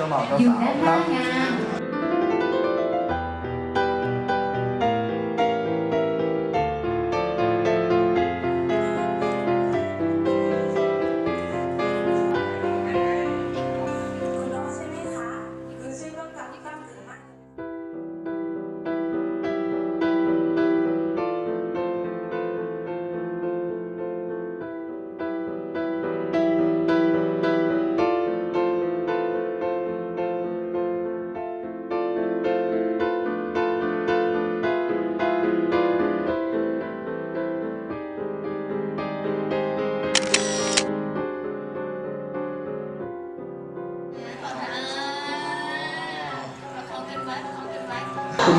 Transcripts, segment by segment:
เจ้าบ่าวเจ้าอยู่สาวด้านคหรัน้าบงาน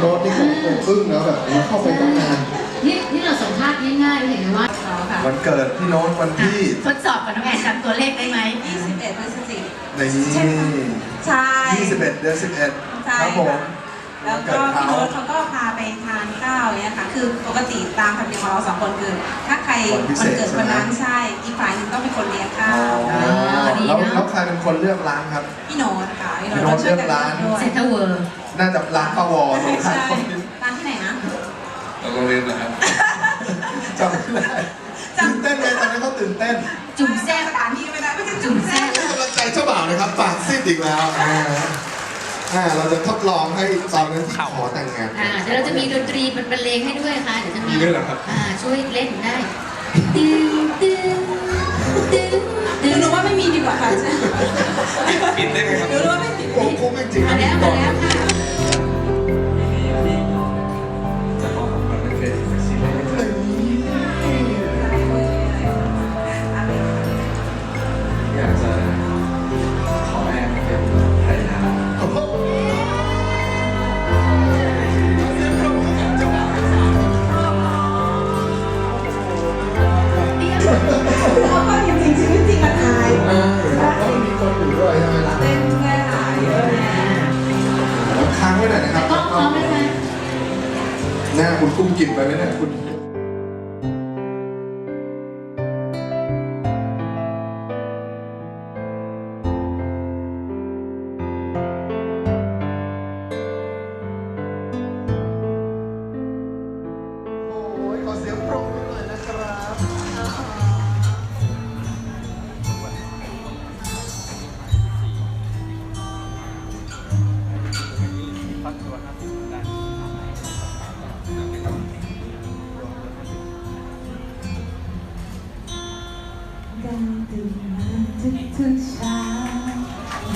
โน้ตนี่เขาคงอึ้งแล้วแบบนี้เข้าไปตั้งนานนี่นี่เราสัมภาษณ์ง่ายๆเห็นไหมว่าเราค่ะวันเกิดพี่โน้ตวันที่ทดสอบกับน้องแอนจำตัวเลขได้ไหม21พฤศจิกายนในใช่21เดือน11ใช่ครับผม แล้วก็พี่โน้ตเขาก็พาไปทานข้าวเนี่ยค่ะ คือปกติตามธรรมเนียมของเราสองคนคือ ถ้าใครวันเกิดคนนั้นใช่ อีกฝ่ายหนึงต้องเป็นคนเลี้ยงข้าอ๋อวดีแล้วนะแล้วใครเป็นคนเลือกร้านครับ พี่โน้ตค่ะพี่พี่โน้โน้ตตช่วยกันเลือกร้านด้วยเซ็นทรัลเวิร์น่าจะร้านป้าวอตรงใช่ข้ามร้านที่ไหนนะโรงเรียนนะครับจำไม่ได้ตื่นเต้นไหมตอนนั้นเขาตื่นเต้นจุ่มแซ่บสถานที่ไม่ได้ไม่ใช่จุ่จุ่มมแซ่แซ่บให้กำลังใจเจ้าบ่าวนะครับปากซีดอีกแล้วอ่าอ่าเราจะทดลองให้ตอนนั้นที่ขอแต่งงานอ่าเดี๋ยวเราจะมีดนตรีบรรเลงให้ด้วยค่ะเดี๋ยวจะมีมีด้วยเหรอครับอ่าช่วยเล่นได้ตึ้งตึ้งตึ้ กว่าค่ะใช่บินได้ไหมครับหนูว่าไม่มีโอ้โหแม่งจริงมาแล้ว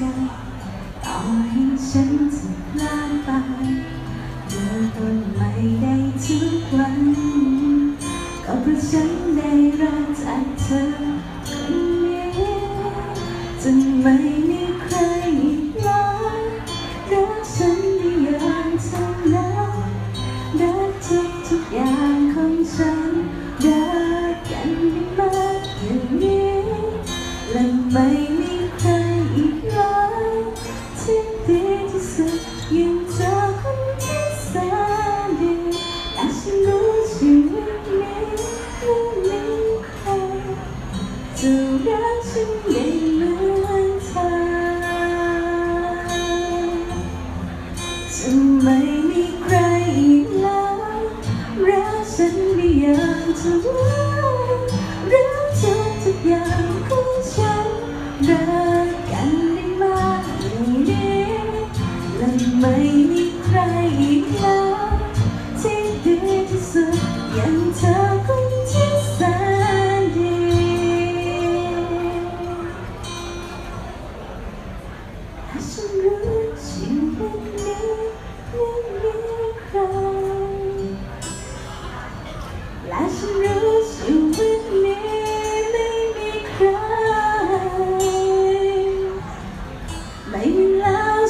กันต่อให้ฉันจะพลาดไปเริ่มต้นใหม่ได้ทุกวัน ก็เพราะฉันได้รักจากเธอ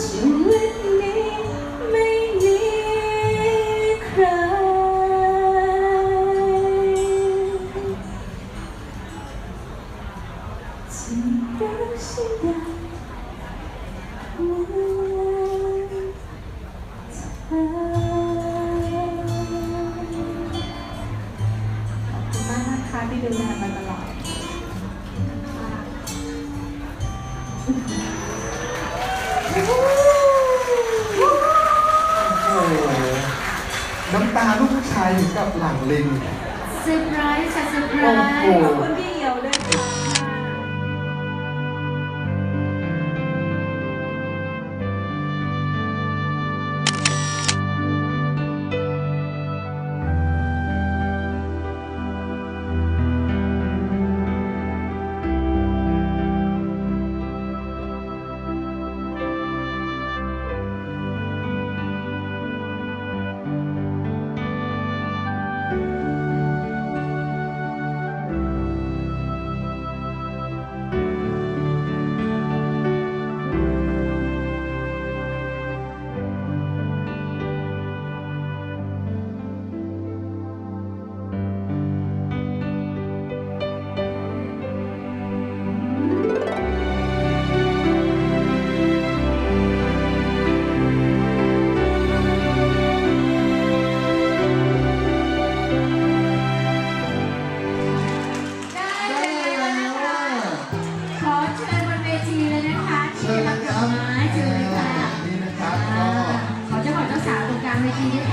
ชีวิตนี้ไม่มีใคร ที่รักฉันได้เหมือนเธอ ถึงกับหลังลิงเซอร์ไพรส์ค่ะเซอร์ไพรโอ้โหส์ขอบคุณพี่เอียวด้วยค่ะ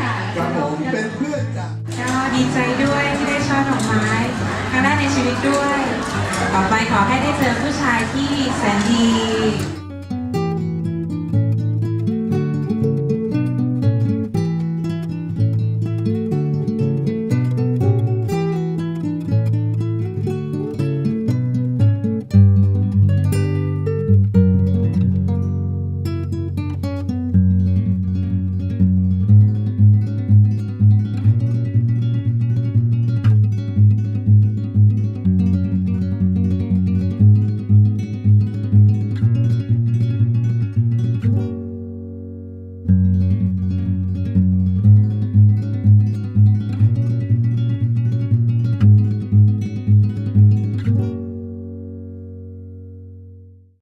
างเวทีด้วยค่ะกับผมเป็นเพื่อนจากก็ดีใจด้วยที่ได้ช่อดอกไม้ครั้งแรกในชีวิตด้วย ต่อไปขอให้ได้เจอผู้ชายที่แสนดี